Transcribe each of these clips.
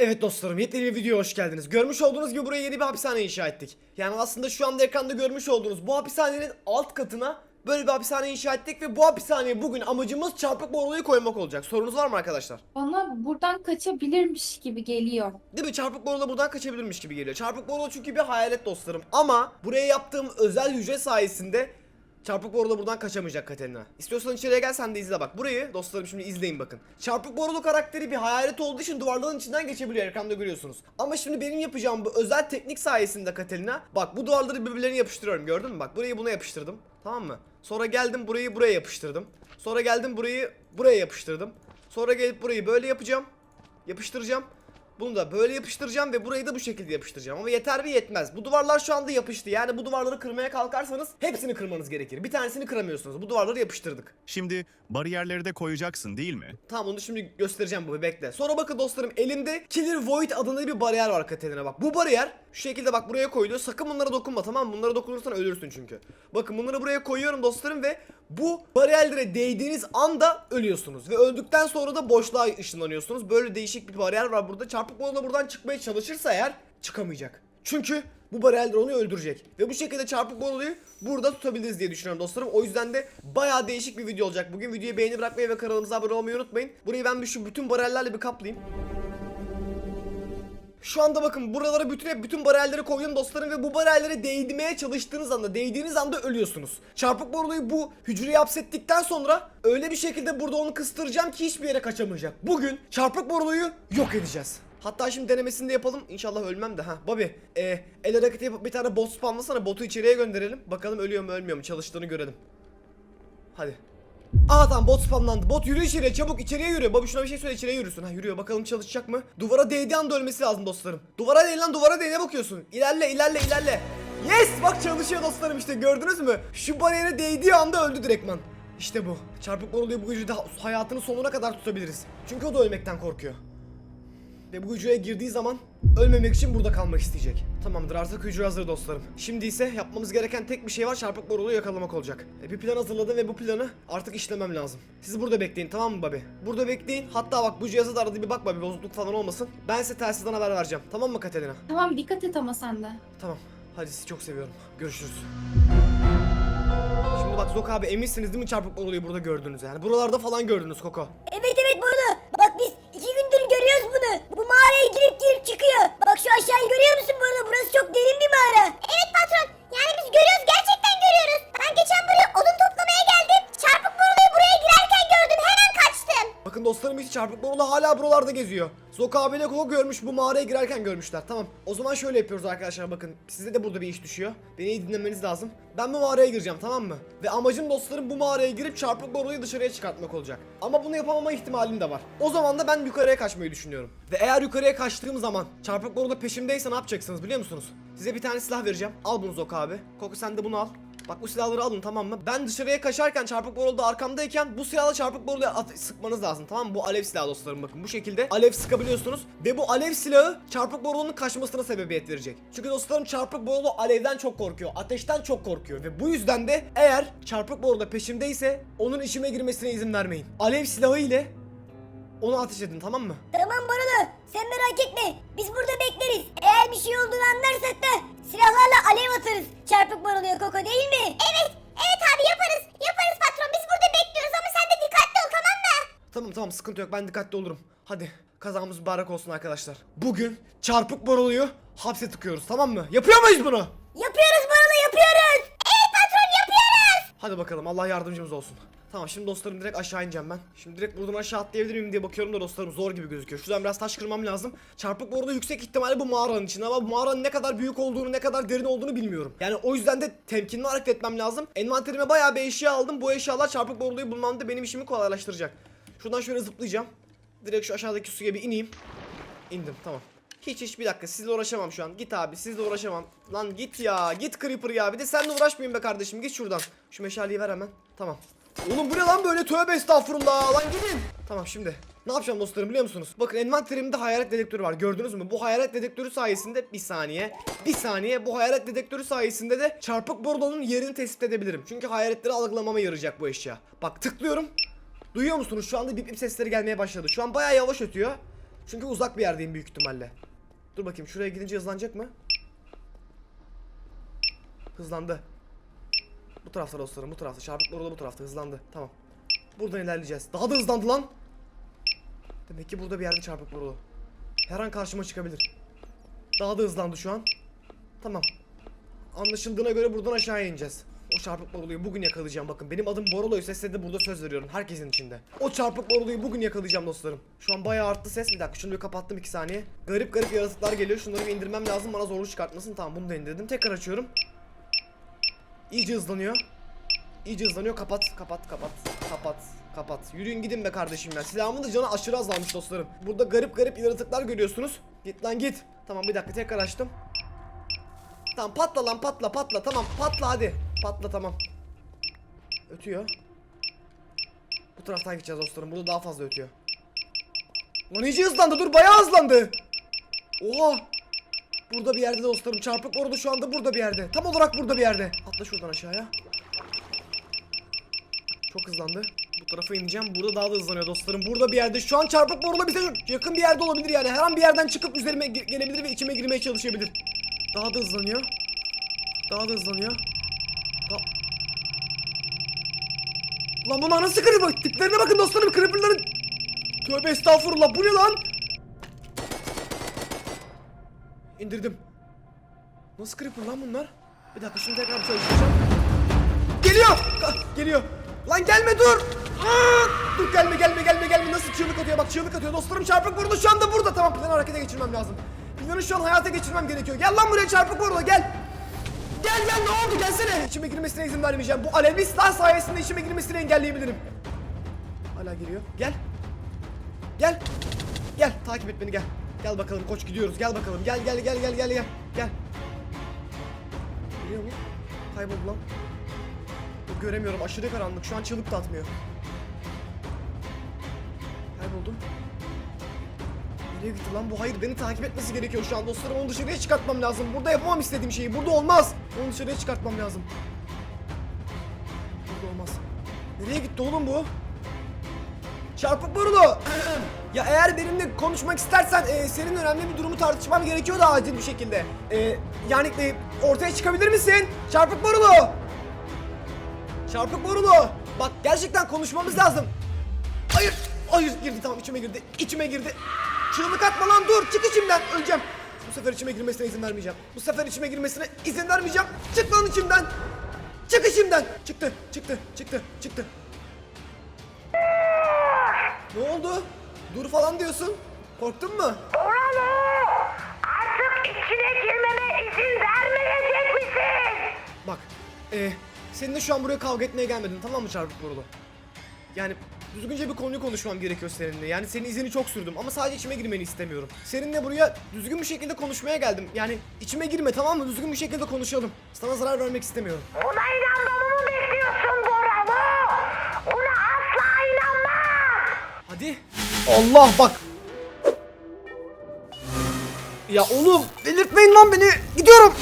Evet dostlarım yepyeni bir videoya hoş geldiniz. Görmüş olduğunuz gibi buraya yeni bir hapishane inşa ettik. Yani aslında şu anda ekranda görmüş olduğunuz bu hapishanenin alt katına böyle bir hapishane inşa ettik ve bu hapishaneye bugün amacımız çarpık borulayı koymak olacak. Sorunuz var mı arkadaşlar? Bana buradan kaçabilirmiş gibi geliyor. Değil mi? Çarpık borula buradan kaçabilirmiş gibi geliyor. Çarpık borula çünkü bir hayalet dostlarım. Ama buraya yaptığım özel hücre sayesinde Çarpık borula buradan kaçamayacak Katerina. İstiyorsan içeriye gel sen de izle bak. Burayı dostlarım şimdi izleyin bakın. Çarpık borulu karakteri bir hayalet olduğu için duvarların içinden geçebiliyor ekranda görüyorsunuz. Ama şimdi benim yapacağım bu özel teknik sayesinde Katerina. Bak bu duvarları birbirlerine yapıştırıyorum gördün mü? Bak burayı buna yapıştırdım. Tamam mı? Sonra geldim burayı buraya yapıştırdım. Sonra geldim burayı buraya yapıştırdım. Sonra gelip burayı böyle yapacağım. Yapıştıracağım. Bunu da böyle yapıştıracağım ve burayı da bu şekilde yapıştıracağım. Ama yeter mi yetmez. Bu duvarlar şu anda yapıştı. Yani bu duvarları kırmaya kalkarsanız hepsini kırmanız gerekir. Bir tanesini kıramıyorsunuz. Bu duvarları yapıştırdık. Şimdi bariyerleri de koyacaksın değil mi? Tamam onu şimdi göstereceğim bu bekle. Sonra bakın dostlarım elimde Killer Void adında bir bariyer var Katerina bak. Bu bariyer şu şekilde bak buraya koyuluyor. Sakın bunlara dokunma tamam mı? Bunlara dokunursan ölürsün çünkü. Bakın bunları buraya koyuyorum dostlarım ve bu bariyerlere değdiğiniz anda ölüyorsunuz. Ve öldükten sonra da boşluğa ışınlanıyorsunuz. Böyle değişik bir bariyer var burada. Çarpık bola buradan çıkmaya çalışırsa eğer çıkamayacak. Çünkü bu bariyerler onu öldürecek. Ve bu şekilde çarpık boluyu burada tutabiliriz diye düşünüyorum dostlarım. O yüzden de bayağı değişik bir video olacak. Bugün videoyu beğeni bırakmayı ve kanalımıza abone olmayı unutmayın. Burayı ben şu bütün bariyerlerle bir kaplayayım. Şu anda bakın buralara bütün hep bütün bariyerleri koydum dostlarım ve bu bariyerlere değdirmeye çalıştığınız anda değdiğiniz anda ölüyorsunuz. Çarpık borulayı bu hücreye hapsettikten sonra öyle bir şekilde burada onu kıstıracağım ki hiçbir yere kaçamayacak. Bugün çarpık borulayı yok edeceğiz. Hatta şimdi denemesini de yapalım. İnşallah ölmem de ha. Bobby, e, el hareketi yapıp bir tane bot spamlasana. Botu içeriye gönderelim. Bakalım ölüyor mu ölmüyor mu çalıştığını görelim. Hadi. Aa tamam bot spamlandı. Bot yürü içeriye çabuk içeriye yürü. Bobby şuna bir şey söyle içeriye yürüsün. Ha yürüyor bakalım çalışacak mı? Duvara değdiği anda ölmesi lazım dostlarım. Duvara değil lan duvara değil ne bakıyorsun? İlerle ilerle ilerle. Yes bak çalışıyor dostlarım işte gördünüz mü? Şu bariyere değdiği anda öldü direktman. İşte bu. Çarpık boruluyu bu hücrede hayatının sonuna kadar tutabiliriz. Çünkü o da ölmekten korkuyor. Ve bu hücreye girdiği zaman ölmemek için burada kalmak isteyecek. Tamamdır artık hücre hazır dostlarım. Şimdi ise yapmamız gereken tek bir şey var çarpık boruluğu yakalamak olacak. E, bir plan hazırladım ve bu planı artık işlemem lazım. Siz burada bekleyin tamam mı Babi? Burada bekleyin. Hatta bak bu cihaza da arada bir bak Babi bozukluk falan olmasın. Ben size telsizden haber vereceğim. Tamam mı Katerina? Tamam dikkat et ama sen de. Tamam. Hadi sizi çok seviyorum. Görüşürüz. Şimdi bak Zok abi eminsiniz değil mi çarpık boruluyu burada gördünüz yani. Buralarda falan gördünüz Koko. Evet evet girip çıkıyor. Bak şu aşağıyı görüyor musun burada? Burası çok derin bir mağara. Evet patron. Yani biz görüyoruz gerçekten görüyoruz. Ben geçen buraya odun toplamaya geldim. Çarpık buruluyu buraya girerken gördüm. Hemen kaçtım. Bakın dostlarım hiç çarpık borulu hala buralarda geziyor. Zok abiyle Koko görmüş bu mağaraya girerken görmüşler. Tamam. O zaman şöyle yapıyoruz arkadaşlar bakın. Size de burada bir iş düşüyor. Beni iyi dinlemeniz lazım. Ben bu mağaraya gireceğim tamam mı? Ve amacım dostlarım bu mağaraya girip çarpık boruyu dışarıya çıkartmak olacak. Ama bunu yapamama ihtimalim de var. O zaman da ben yukarıya kaçmayı düşünüyorum. Ve eğer yukarıya kaçtığım zaman çarpık boruda peşimdeyse ne yapacaksınız biliyor musunuz? Size bir tane silah vereceğim. Al bunu Zok abi. Koko sen de bunu al. Bak bu silahları alın tamam mı? Ben dışarıya kaçarken çarpık borulda arkamdayken bu silahla çarpık boruluya at- sıkmanız lazım tamam mı? Bu alev silahı dostlarım bakın bu şekilde alev sıkabiliyorsunuz ve bu alev silahı çarpık borulunun kaçmasına sebebiyet verecek. Çünkü dostlarım çarpık borulu alevden çok korkuyor, ateşten çok korkuyor ve bu yüzden de eğer çarpık borulda peşimdeyse onun işime girmesine izin vermeyin. Alev silahı ile onu ateş edin tamam mı? Tamam Borulu. Sen merak etme. Biz burada bekleriz. Eğer bir şey olduğunu anlarsak da silahlarla alev atarız. Çarpık boruluyor Koko değil mi? Evet. Evet abi yaparız. Yaparız patron. Biz burada bekliyoruz ama sen de dikkatli ol tamam mı? Tamam tamam sıkıntı yok ben dikkatli olurum. Hadi kazamız mübarek olsun arkadaşlar. Bugün çarpık boruluyu hapse tıkıyoruz tamam mı? Yapıyor muyuz bunu? Yapıyoruz Borulu yapıyoruz. Evet patron yapıyoruz. Hadi bakalım Allah yardımcımız olsun. Tamam şimdi dostlarım direkt aşağı ineceğim ben. Şimdi direkt buradan aşağı atlayabilir miyim diye bakıyorum da dostlarım zor gibi gözüküyor. Şuradan biraz taş kırmam lazım. Çarpık bu arada yüksek ihtimalle bu mağaranın içinde ama bu mağaranın ne kadar büyük olduğunu ne kadar derin olduğunu bilmiyorum. Yani o yüzden de temkinli hareket etmem lazım. Envanterime bayağı bir eşya aldım. Bu eşyalar çarpık borulayı bulmamda benim işimi kolaylaştıracak. Şuradan şöyle zıplayacağım. Direkt şu aşağıdaki suya bir ineyim. İndim tamam. Hiç hiç bir dakika sizle uğraşamam şu an. Git abi sizle uğraşamam. Lan git ya git Creeper ya. Bir de seninle uğraşmayayım be kardeşim. Git şuradan. Şu meşaleyi ver hemen. Tamam. Oğlum bu ne lan böyle tövbe estağfurullah lan gidin. Tamam şimdi ne yapacağım dostlarım biliyor musunuz? Bakın envanterimde hayalet dedektörü var gördünüz mü? Bu hayalet dedektörü sayesinde bir saniye bir saniye bu hayalet dedektörü sayesinde de çarpık bordonun yerini tespit edebilirim. Çünkü hayaletleri algılamama yarayacak bu eşya. Bak tıklıyorum. Duyuyor musunuz? Şu anda bip bip sesleri gelmeye başladı. Şu an bayağı yavaş ötüyor. Çünkü uzak bir yerdeyim büyük ihtimalle. Dur bakayım şuraya gidince hızlanacak mı? Hızlandı. Bu tarafta dostlarım bu tarafta. Çarpık boru da bu tarafta hızlandı. Tamam. Buradan ilerleyeceğiz. Daha da hızlandı lan. Demek ki burada bir yerde çarpık borulu. Her an karşıma çıkabilir. Daha da hızlandı şu an. Tamam. Anlaşıldığına göre buradan aşağıya ineceğiz. O çarpık boruluyu bugün yakalayacağım bakın. Benim adım Borolo'ysa size de burada söz veriyorum. Herkesin içinde. O çarpık boruluyu bugün yakalayacağım dostlarım. Şu an bayağı arttı ses. Bir dakika şunu bir kapattım 2 saniye. Garip garip yaratıklar geliyor. Şunları bir indirmem lazım. Bana zorluk çıkartmasın. Tamam bunu da indirdim. Tekrar açıyorum. İyice hızlanıyor. İyice hızlanıyor. Kapat, kapat, kapat, kapat, kapat. Yürüyün gidin be kardeşim ya. Silahımın da canı aşırı azalmış dostlarım. Burada garip garip yaratıklar görüyorsunuz. Git lan git. Tamam bir dakika tekrar açtım. Tamam patla lan patla patla tamam patla hadi. Patla tamam. Ötüyor. Bu taraftan gideceğiz dostlarım. Burada daha fazla ötüyor. Lan iyice hızlandı dur bayağı hızlandı. Oha. Burada bir yerde dostlarım. Çarpık orada şu anda burada bir yerde. Tam olarak burada bir yerde. Atla şuradan aşağıya. Çok hızlandı. Bu tarafa ineceğim. Burada daha da hızlanıyor dostlarım. Burada bir yerde. Şu an çarpık borula bize yakın bir yerde olabilir yani. Her an bir yerden çıkıp üzerime ge- gelebilir ve içime girmeye çalışabilir. Daha da hızlanıyor. Daha da hızlanıyor. Da- Lan bunlar nasıl creeper? Tiplerine bakın dostlarım creeperların. Tövbe estağfurullah. Bu ne lan? İndirdim. Nasıl creeper lan bunlar? Bir dakika şunu tekrar çalıştıracağım. Geliyor! Geliyor. Lan gelme dur! Dur gelme gelme gelme gelme nasıl çığlık atıyor bak çığlık atıyor dostlarım çarpık burada şu anda burada tamam planı harekete geçirmem lazım. Planı şu an hayata geçirmem gerekiyor. Gel lan buraya çarpık burada gel. Gel gel ne oldu gelsene. İçime girmesine izin vermeyeceğim. Bu alevli silah sayesinde içime girmesini engelleyebilirim. Hala geliyor. Gel. Gel. Gel takip et beni gel. Gel bakalım koç gidiyoruz. Gel bakalım. Gel gel gel gel gel gel. Gel. Geliyor mu? Kayboldu lan. Göremiyorum. Aşırı karanlık. Şu an çığlık da atmıyor. Kayboldum. Nereye gitti lan bu? Hayır beni takip etmesi gerekiyor şu an dostlarım. Onu dışarıya çıkartmam lazım. Burada yapamam istediğim şeyi. Burada olmaz. Onu dışarıya çıkartmam lazım. Burada olmaz. Nereye gitti oğlum bu? Çarpık burulu. ya eğer benimle konuşmak istersen e, senin önemli bir durumu tartışmam gerekiyor da acil bir şekilde. E, yani e, ortaya çıkabilir misin? Çarpık burulu. Çarpık borulu. Bak gerçekten konuşmamız lazım. Hayır. Hayır girdi tamam içime girdi. İçime girdi. Çığlık atma lan dur. Çık içimden. Öleceğim. Bu sefer içime girmesine izin vermeyeceğim. Bu sefer içime girmesine izin vermeyeceğim. Çık lan içimden. Çık içimden. Çıktı. Çıktı. Çıktı. Çıktı. Ne oldu? Dur falan diyorsun. Korktun mu? Oralı! Artık içine girmeme izin vermeyecek misin? Bak, e, seninle şu an buraya kavga etmeye gelmedim tamam mı Çarpık Borulu? Yani düzgünce bir konuyu konuşmam gerekiyor seninle. Yani senin izini çok sürdüm ama sadece içime girmeni istemiyorum. Seninle buraya düzgün bir şekilde konuşmaya geldim. Yani içime girme tamam mı? Düzgün bir şekilde konuşalım. Sana zarar vermek istemiyorum. Buna inanmamı mı bekliyorsun Hadi. Allah bak. Ya oğlum delirtmeyin lan beni. Gidiyorum.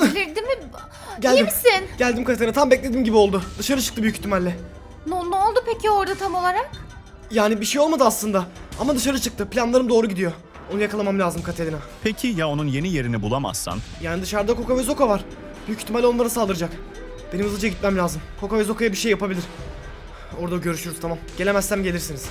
Delirdi mi? Geldim. İyi misin? Geldim Katerina tam beklediğim gibi oldu. Dışarı çıktı büyük ihtimalle. Ne, ne oldu peki orada tam olarak? Yani bir şey olmadı aslında. Ama dışarı çıktı. Planlarım doğru gidiyor. Onu yakalamam lazım Katerina. Peki ya onun yeni yerini bulamazsan? Yani dışarıda Koka ve Zoka var. Büyük ihtimalle onlara saldıracak. Benim hızlıca gitmem lazım. Koka ve Zoka'ya bir şey yapabilir. Orada görüşürüz tamam. Gelemezsem gelirsiniz.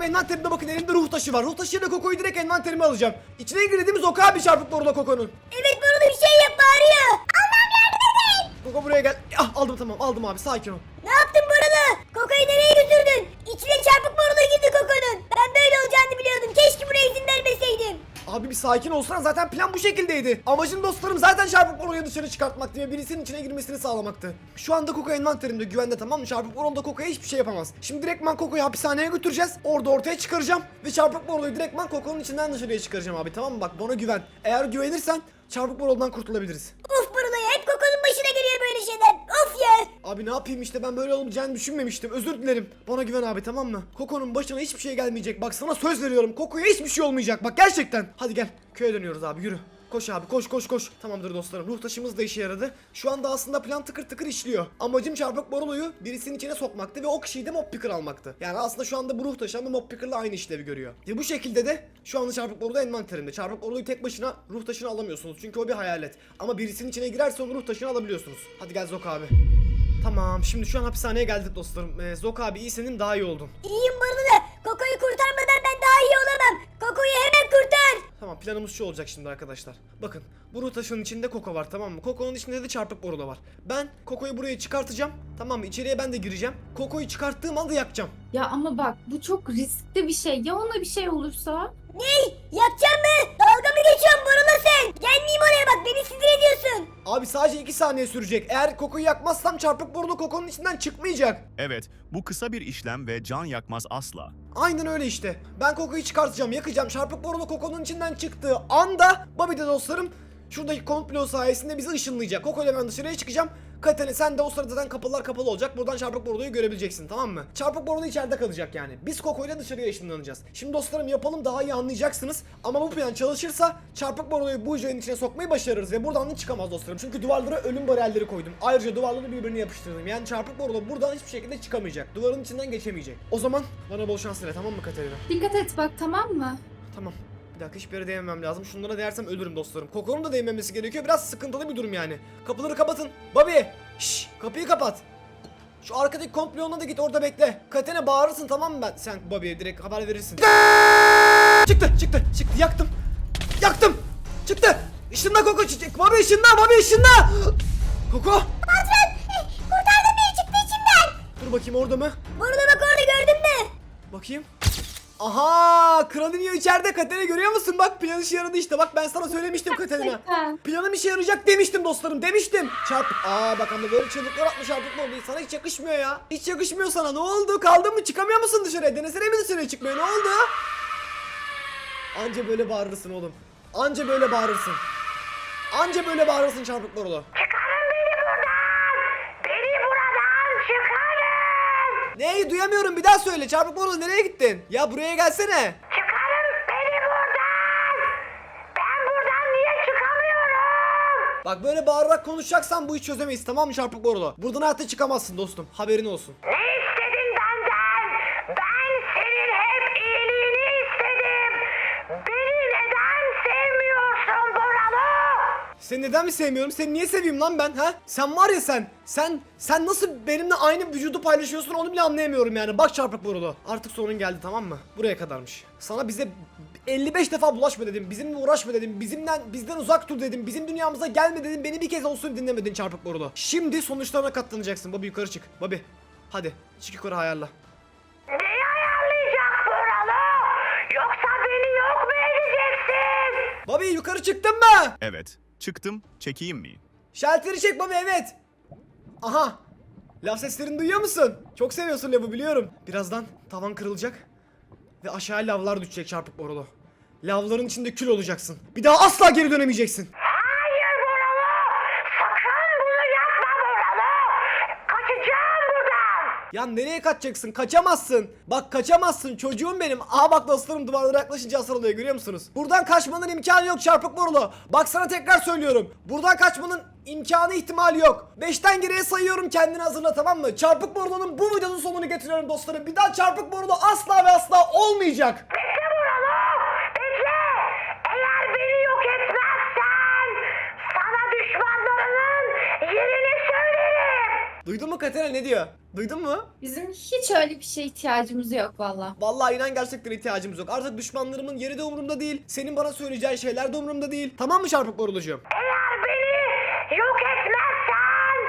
Dostlarım envanterimde bakın elimde ruh taşı var. Ruh taşıyla Koko'yu direkt envanterime alacağım. İçine girdi değil mi Zok abi çarpık borula Koko'nun? Evet Borulu bir şey yap bağırıyor. Allah'ım yardım edin. Koko buraya gel. Ah aldım tamam aldım abi sakin ol. Ne yaptın Borulu? Koko'yu nereye götürdün? İçine çarpık Borulu girdi Koko'nun. Ben böyle olacağını biliyordum. Keşke buraya izin vermeseydim. Abi bir sakin olsana zaten plan bu şekildeydi. Amacım dostlarım zaten çarpık boruyu dışarı çıkartmaktı ve birisinin içine girmesini sağlamaktı. Şu anda Koko envanterimde güvende tamam mı? Çarpık boru da Koko'ya hiçbir şey yapamaz. Şimdi direktman Koko'yu hapishaneye götüreceğiz. Orada ortaya çıkaracağım. Ve çarpık boruyu direktman Koko'nun içinden dışarıya çıkaracağım abi tamam mı? Bak bana güven. Eğer güvenirsen çarpık borudan kurtulabiliriz. Borulu ya hep Koko'nun başına geliyor böyle şeyler. Of ya. Abi ne yapayım işte ben böyle olacağını düşünmemiştim. Özür dilerim. Bana güven abi tamam mı? Koko'nun başına hiçbir şey gelmeyecek. Bak sana söz veriyorum. Koko'ya hiçbir şey olmayacak. Bak gerçekten. Hadi gel. Köye dönüyoruz abi yürü. Koş abi koş koş koş. Tamamdır dostlarım. Ruh taşımız da işe yaradı. Şu anda aslında plan tıkır tıkır işliyor. Amacım çarpık boruluyu birisinin içine sokmaktı ve o kişiyi de mob picker almaktı. Yani aslında şu anda bu ruh taşı ama mob picker'la aynı işlevi görüyor. Ve bu şekilde de şu anda çarpık borulu envanterimde. Çarpık boruluyu tek başına ruh taşını alamıyorsunuz. Çünkü o bir hayalet. Ama birisinin içine girerse onu ruh taşını alabiliyorsunuz. Hadi gel Zok abi. Tamam şimdi şu an hapishaneye geldik dostlarım. Ee, Zok abi iyi senin daha iyi oldun. İyiyim Borulu. Koko'yu kurtarmadan ben daha iyi olamam. Koko'yu hemen kurtar. Tamam planımız şu olacak şimdi arkadaşlar. Bakın bu ruh taşının içinde Koko var tamam mı? Koko'nun içinde de çarpık boru da var. Ben Koko'yu buraya çıkartacağım. Tamam mı? İçeriye ben de gireceğim. Koko'yu çıkarttığım anda yakacağım. Ya ama bak bu çok riskli bir şey. Ya ona bir şey olursa? Ney? Yapacağım mı? Dalga mı geçiyorsun Borulu sen? Gelmeyeyim oraya bak beni sinir ediyorsun. Abi sadece 2 saniye sürecek. Eğer Koko'yu yakmazsam çarpık boru da Koko'nun içinden çıkmayacak. Evet, bu kısa bir işlem ve can yakmaz asla. Aynen öyle işte. Ben Koko'yu çıkartacağım, yakacağım. Çarpık boru da Koko'nun içinden çıktığı anda Bobby de dostlarım şuradaki komplo sayesinde bizi ışınlayacak. Koko ile ben dışarıya çıkacağım. Katene sen de o sırada zaten kapılar kapalı olacak. Buradan çarpık boruyu görebileceksin tamam mı? Çarpık boru içeride kalacak yani. Biz Koko ile dışarıya ışınlanacağız. Şimdi dostlarım yapalım daha iyi anlayacaksınız. Ama bu plan çalışırsa çarpık boruyu bu hücrenin içine sokmayı başarırız ve buradan da çıkamaz dostlarım. Çünkü duvarlara ölüm bariyerleri koydum. Ayrıca duvarları birbirine yapıştırdım. Yani çarpık boru da buradan hiçbir şekilde çıkamayacak. Duvarın içinden geçemeyecek. O zaman bana bol şans dile tamam mı Katerina? Dikkat et bak tamam mı? Tamam. Bir dakika hiçbir yere değmemem lazım. Şunlara değersem ölürüm dostlarım. Kokonun da değmemesi gerekiyor. Biraz sıkıntılı bir durum yani. Kapıları kapatın. Bobby! Şşş! Kapıyı kapat. Şu arkadaki komplonuna da git orada bekle. Katene bağırırsın tamam mı ben? Sen Bobby'ye direkt haber verirsin. Çıktı çıktı çıktı yaktım. Yaktım. Çıktı. Işınla Koko. Bobby ışınla Bobby ışınla. Koko. Patron kurtardın beni çıktı içimden. Dur bakayım orada mı? Borulu bak orada gördün mü? Bakayım. Aha! Kralinio içeride Katerina görüyor musun? Bak plan işe yaradı işte. Bak ben sana söylemiştim Katerina. Planım işe yarayacak demiştim dostlarım demiştim. Çarp. Aa bak ama böyle çığlıklar atmış çarpıklı oldu. Sana hiç yakışmıyor ya. Hiç yakışmıyor sana. Ne oldu? Kaldın mı? Çıkamıyor musun dışarıya? Denesene mi dışarıya çıkmıyor? Ne oldu? Anca böyle bağırırsın oğlum. Anca böyle bağırırsın. Anca böyle bağırırsın çarpıklar oğlu. Çıkarın beni buradan. Beni buradan çıkarın. Neyi duyamıyorum bir daha söyle. Çarpıklar oğlu nereye gittin? Ya buraya gelsene. Çıkarın beni buradan. Ben buradan niye çıkamıyorum? Bak böyle bağırarak konuşacaksan bu işi çözemeyiz tamam mı çarpık borulu? Buradan hayatta çıkamazsın dostum. Haberin olsun. Ne istedin benden? Ben senin hep iyiliğini istedim. Beni neden sevmiyorsun Boralı? Seni neden mi sevmiyorum? Seni niye seveyim lan ben ha? Sen var ya sen. Sen sen nasıl benimle aynı vücudu paylaşıyorsun onu bile anlayamıyorum yani. Bak çarpık borulu. Artık sonun geldi tamam mı? Buraya kadarmış. Sana bize 55 defa bulaşma dedim. Bizimle uğraşma dedim. Bizimden bizden uzak dur dedim. Bizim dünyamıza gelme dedim. Beni bir kez olsun dinlemedin çarpık borulu. Şimdi sonuçlarına katlanacaksın. Bobby yukarı çık. Bobby. Hadi. Çık yukarı hayarla. Neyi ayarlayacak Boralı? Yoksa beni yok mu edeceksin? Bobby yukarı çıktın mı? Evet, çıktım, çekeyim mi? Şalteri çek baba evet. Aha. Laf seslerini duyuyor musun? Çok seviyorsun lafı biliyorum. Birazdan tavan kırılacak. Ve aşağıya lavlar düşecek çarpık borulu. Lavların içinde kül olacaksın. Bir daha asla geri dönemeyeceksin. Hayır Boralı. Sakın bunu yapma Boralı. Kaçacağım buradan. Ya nereye kaçacaksın? Kaçamazsın. Bak kaçamazsın çocuğum benim. Aha bak dostlarım duvarlara yaklaşınca hasar oluyor görüyor musunuz? Buradan kaçmanın imkanı yok çarpık borulu. Bak sana tekrar söylüyorum. Buradan kaçmanın imkanı ihtimali yok. Beşten geriye sayıyorum kendini hazırla tamam mı? Çarpık borulunun bu videonun sonunu getiriyorum dostlarım. Bir daha çarpık borulu asla ve asla olmayacak. Bekle Boralı. Bekle. Eğer beni yok etmezsen sana düşmanlarının yerini söylerim. Duydun mu Katerina ne diyor? Duydun mu? Bizim hiç öyle bir şeye ihtiyacımız yok valla. Vallahi inan gerçekten ihtiyacımız yok. Artık düşmanlarımın yeri de umurumda değil. Senin bana söyleyeceğin şeyler de umurumda değil. Tamam mı çarpık borulucuğum? Eğer beni yok etmezsen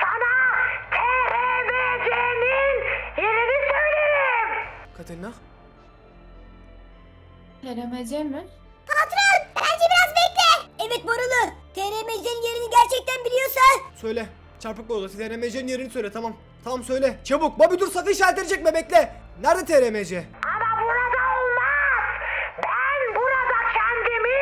sana TRBC'nin yerini söylerim. Katerina? TRMC mi? Patron bence biraz bekle. Evet Borulu. TRMC'nin yerini gerçekten biliyorsa. Söyle. Çarpık borulu. TRMC'nin yerini söyle tamam. Tamam söyle. Çabuk. Bobby dur sakın şalteri çekme bekle. Nerede TRMC? Ama burada olmaz. Ben burada kendimi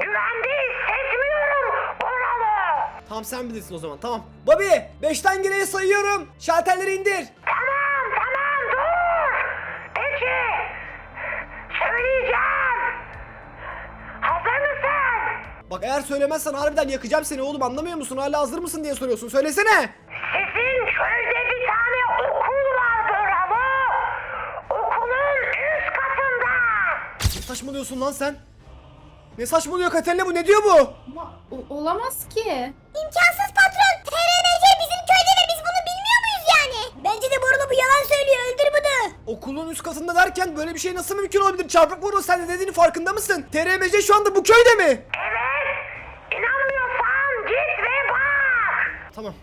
güvende hissetmiyorum Oralı. Tamam sen bilirsin o zaman tamam. Bobby 5'ten geriye sayıyorum. Şalterleri indir. Tamam tamam dur. Peki. Söyleyeceğim. Hazır mısın? Bak eğer söylemezsen harbiden yakacağım seni oğlum anlamıyor musun? Hala hazır mısın diye soruyorsun. Söylesene. Sizin köyde bir okul var Buralı. Okulun üst katında. Ne saçmalıyorsun lan sen? Ne saçmalıyor Katerina bu ne diyor bu? Ama o- olamaz ki. İmkansız patron. TRMC bizim köyde ve biz bunu bilmiyor muyuz yani? Bence de Borulu bu yalan söylüyor. Öldür bunu. Okulun üst katında derken böyle bir şey nasıl mümkün olabilir? Çarpık vurur sen de dediğinin farkında mısın? TRMC şu anda bu köyde mi? Evet. İnanmıyorsan git ve bak. Tamam.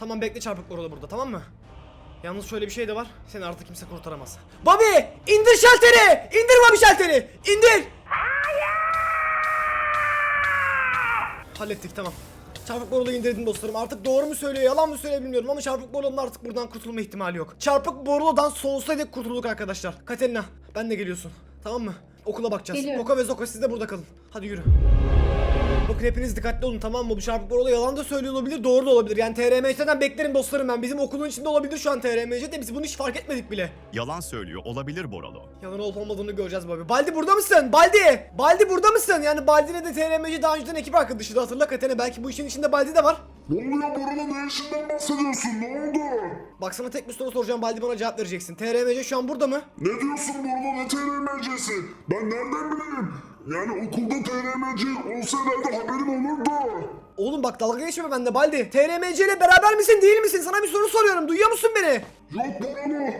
Tamam bekle çarpık vurulu burada tamam mı? Yalnız şöyle bir şey de var. Seni artık kimse kurtaramaz. Bobby! indir şalteri! İndir Bobby şalteri! İndir! Hallettik tamam. Çarpık borulu indirdim dostlarım. Artık doğru mu söylüyor, yalan mı söylüyor bilmiyorum ama çarpık borulunun artık buradan kurtulma ihtimali yok. Çarpık boruludan sonsuza dek kurtulduk arkadaşlar. Katerina, ben de geliyorsun. Tamam mı? Okula bakacağız. Geliyorum. Koko ve Zoko siz de burada kalın. Hadi yürü. Bakın hepiniz dikkatli olun tamam mı? Bu çarpık borulu yalan da söylüyor olabilir, doğru da olabilir. Yani TRMC'den beklerim dostlarım ben. Bizim okulun içinde olabilir şu an TRMC de biz bunu hiç fark etmedik bile. Yalan söylüyor olabilir Boralo. Yalan olup olmadığını göreceğiz Bobby. Baldi burada mısın? Baldi! Baldi burada mısın? Yani Baldi'yle de TRMC daha önceden ekip arkadaşıydı hatırla Katene. Belki bu işin içinde Baldi de var. Ne oluyor Borala ne işinden bahsediyorsun ne oldu? Bak sana tek bir soru soracağım Baldi bana cevap vereceksin. TRMC şu an burada mı? Ne diyorsun Borala ne TRMC'si? Ben nereden bileyim? Yani okulda TRMC olsa herhalde haberim olurdu. Oğlum bak dalga geçme bende Baldi. TRMC ile beraber misin değil misin? Sana bir soru soruyorum. Duyuyor musun beni? Yok Borala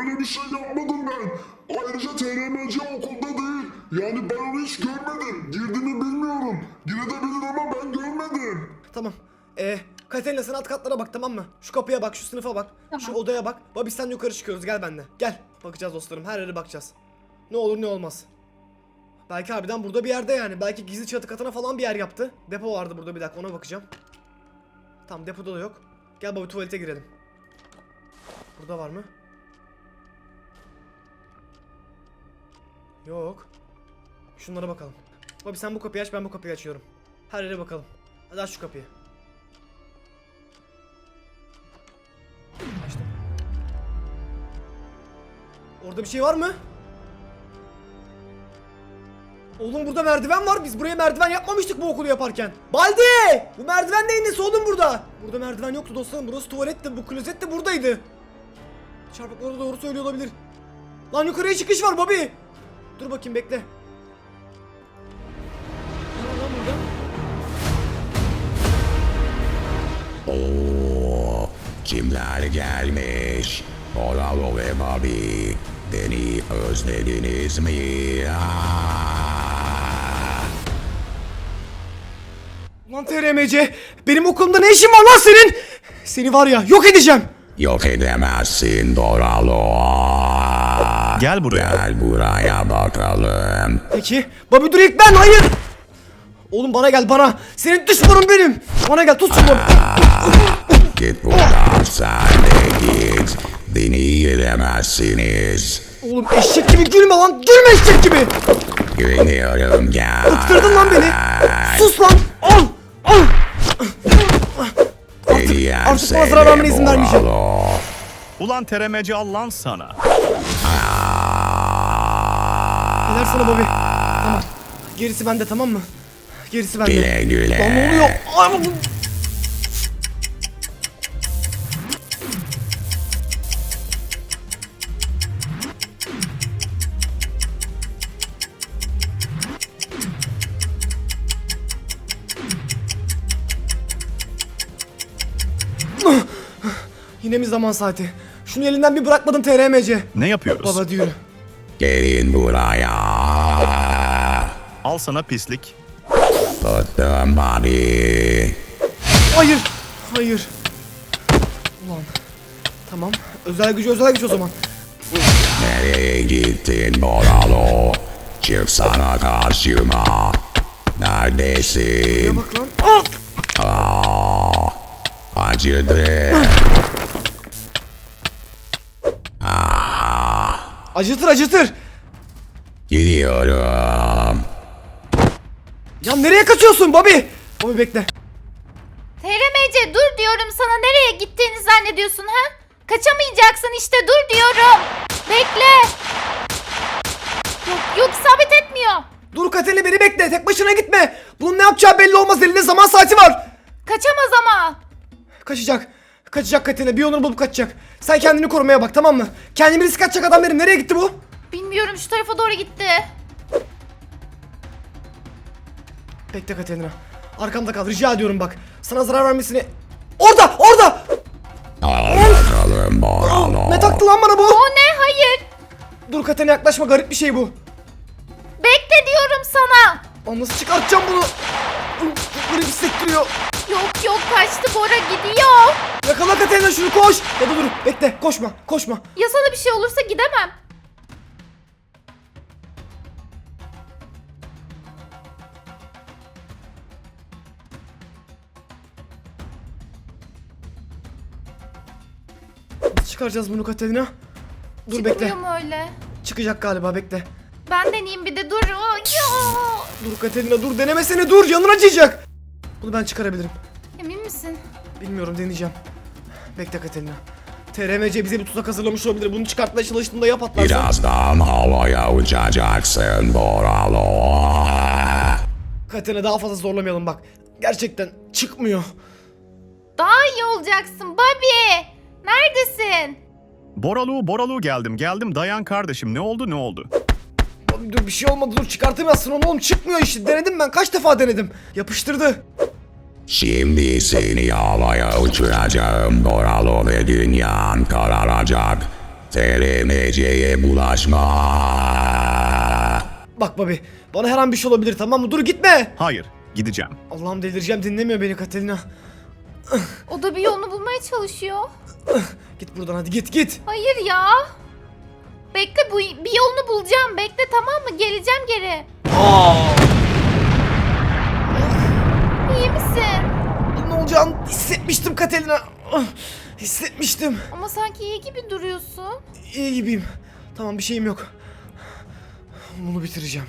öyle bir şey yapmadım ben. Ayrıca TRMC okulda değil. Yani ben onu hiç görmedim. Girdiğini bilmiyorum. Girebilir ama ben görmedim. Tamam. Ee, Katerina sen alt katlara bak tamam mı? Şu kapıya bak, şu sınıfa bak, şu Tamam. odaya bak. Bobby sen yukarı çıkıyoruz gel benimle. Gel. Bakacağız dostlarım her yere bakacağız. Ne olur ne olmaz. Belki harbiden burada bir yerde yani. Belki gizli çatı katına falan bir yer yaptı. Depo vardı burada bir dakika ona bakacağım. Tamam depoda da yok. Gel Bobby tuvalete girelim. Burada var mı? Yok. Şunlara bakalım. Bobby sen bu kapıyı aç ben bu kapıyı açıyorum. Her yere bakalım. Hadi aç şu kapıyı. Açtım. Orada bir şey var mı? Oğlum burada merdiven var. Biz buraya merdiven yapmamıştık bu okulu yaparken. Baldi! Bu merdiven neyin nesi oğlum burada? Burada merdiven yoktu dostlarım. Burası tuvaletti. Bu klozet de buradaydı. Çarpık orada doğru söylüyor olabilir. Lan yukarıya çıkış var Bobby. Dur bakayım bekle. Ne kimler gelmiş? Oralo ve Bobby. Beni özlediniz mi? Aa! Ulan TRMC benim okulumda ne işin var lan senin? Seni var ya yok edeceğim. Yok edemezsin Doralo. Gel buraya. Gel buraya bakalım. Peki. Bobby dur ilk ben hayır. Oğlum bana gel bana. Senin düşmanın benim. Bana gel tut şunu. Git buradan sen de git. Beni edemezsiniz. Oğlum eşek gibi gülme lan. Gülme eşek gibi. Güveniyorum gel. Bıktırdın lan beni. Sus lan. Al. Beni artık bana zarar vermene izin vermeyeceğim. Ulan teremeci Allah'ın sana. Neler sana Bobby. Tamam. Gerisi bende tamam mı? Gerisi bende. Güle güle. Lan ne oluyor? Ay, bu- Yine mi zaman saati? Şunu elinden bir bırakmadın TRMC. Ne yapıyoruz? Baba diyor. Gelin buraya. Al sana pislik. Tuttum. Hayır. Hayır. Ulan. Tamam. Özel gücü özel güç o zaman. Nereye gittin Boralo? Çıksana karşıma. Neredesin? Ya bak lan. Ah! Aa, acıdı. Acıtır acıtır. Gidiyorum. Ya nereye kaçıyorsun Bobby? Bobby bekle. TRMC dur diyorum sana nereye gittiğini zannediyorsun ha? Kaçamayacaksın işte dur diyorum. Bekle. Yok yok sabit etmiyor. Dur Katerina beni bekle. Tek başına gitme. Bunun ne yapacağı belli olmaz. Elinde zaman saati var. Kaçamaz ama. Kaçacak. Kaçacak Katerina. Bir yolunu bulup kaçacak. Sen kendini korumaya bak tamam mı? Kendimi risk atacak adam benim. Nereye gitti bu? Bilmiyorum şu tarafa doğru gitti. Bekle Katerina. Arkamda kal. Rica ediyorum bak. Sana zarar vermesini... Orada! Orada! Ne taktı lan bana bu? O ne hayır. Dur Katerina yaklaşma. Garip bir şey bu. Bekle diyorum sana. Lan nasıl çıkartacağım bunu? Garip hissettiriyor. Yok yok kaçtı Bora gidiyor. Yakala Katerina şunu koş. Ya da dur. Bekle. Koşma. Koşma. Ya sana bir şey olursa gidemem. Nasıl çıkaracağız bunu Katerina? Dur bekle. Çıkmıyor mu öyle? Çıkacak galiba bekle. Ben deneyeyim bir de dur. Aa, Ya. Dur Katerina dur denemesene dur yanına acıyacak. Bunu ben çıkarabilirim. Emin misin? Bilmiyorum deneyeceğim. Bekle Katerina. TRMC bize bir tuzak hazırlamış olabilir. Bunu çıkartmaya çalıştığında ya patlarsa. Birazdan havaya uçacaksın Boralo. Katerina daha fazla zorlamayalım bak. Gerçekten çıkmıyor. Daha iyi olacaksın Bobby. Neredesin? Boralu, Boralu geldim. Geldim dayan kardeşim. Ne oldu ne oldu? Abi dur bir şey olmadı dur çıkartamazsın onu oğlum çıkmıyor işte. Denedim ben kaç defa denedim. Yapıştırdı. Şimdi seni havaya uçuracağım Boralo ve dünyan kararacak. TRMC'ye bulaşma. Bak babi bana her an bir şey olabilir tamam mı? Dur gitme. Hayır, gideceğim. Allah'ım delireceğim dinlemiyor beni Katerina. O da bir yolunu bulmaya çalışıyor. Git buradan hadi git git. Hayır ya. Bekle bu bir yolunu bulacağım. Bekle tamam mı? Geleceğim geri. İyi misin? Ne olacağını hissetmiştim Katerina. Ah, Hissetmiştim. Ama sanki iyi gibi duruyorsun. İyi gibiyim. Tamam bir şeyim yok. Bunu bitireceğim.